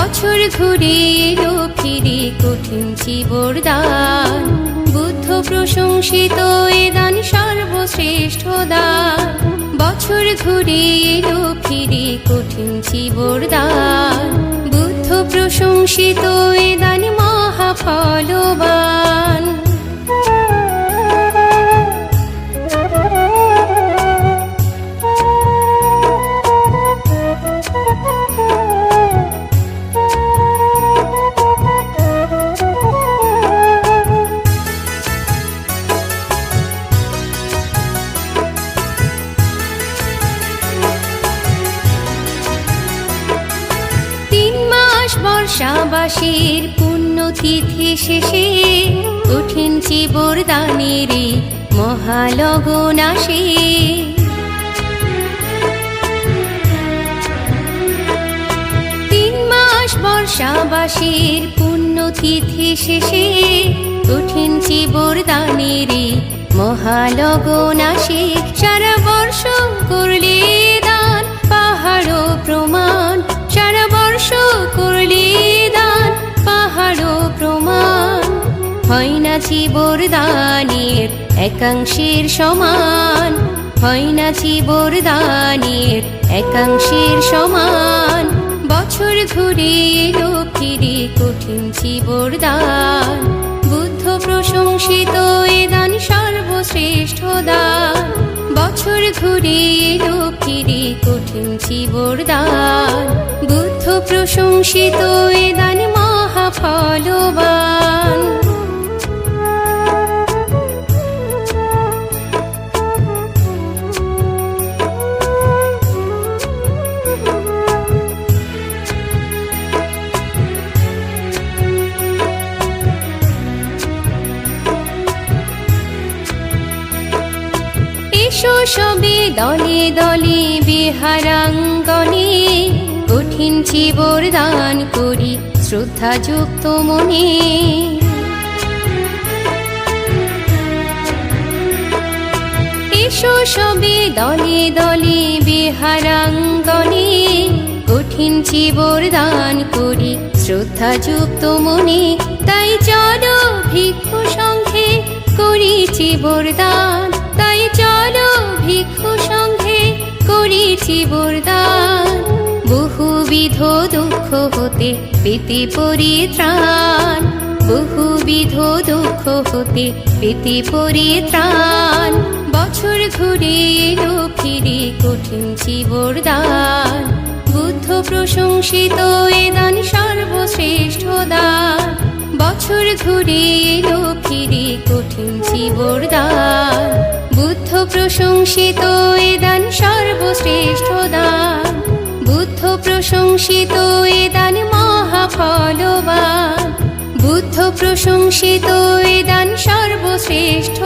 বছর ঘুরে এলো ফিরে কঠিন চিবরদান বুদ্ধ প্রশংসিত এ দান সর্বশ্রেষ্ঠ দান। বছর ঘুরে এলো ফিরে কঠিন চিবরদান বুদ্ধ প্রশংসিত এ দান মহাফলবান। বর্ষাবাসীর পুণ্যতিথি শেষে কঠিন চিবর দানের মহালগন আসে তিন মাস বর্ষাবাসীর পুণ্যতিথি শেষে কঠিন চিবর দানের মহালগন আসে সারা বর্ষ করলে হয় না চিবর দানের একাংশের সমান। হয় না চিবর দানের একাংশের সমান। বছর ঘুরে এলো ফিরে কঠিন চিবর দান বুদ্ধ প্রশংসিত এ দান সর্বশ্রেষ্ঠ দান। বছর ঘুরে এলো ফিরে কঠিন চিবর দান বুদ্ধ প্রশংসিত এ দান মহাফলবান। সবে দলে দলে বিহারাঙ্গনে কঠিন চিবর দান করি শ্রদ্ধাযুক্ত মনে। এসো সবে দলে দলে বিহারাঙ্গনে কঠিন চিবর দান করি শ্রদ্ধাযুক্ত মনে। তাই চলো ভিক্ষু সংঘে করি চিবর দান চিবর দান বহুবিধ দুঃখ হতে পেতে পরিত্রাণ বহুবিধ দুঃখ হতে পেতে পরিত্রাণ বছর ঘুরে এলো, ফিরে কঠিন চিবর দান বুদ্ধ প্রশংসিত এ দান সর্বশ্রেষ্ঠ দান। বছর ঘুরে এলো, ফিরে কঠিন চিবর দান বুদ্ধ প্রশংসিত এ দান সর্বশ্রেষ্ঠ প্রশংসিত এদান দান মহাফলবান। বুদ্ধ প্রশংসিত এ দান। সর্বশ্রেষ্ঠ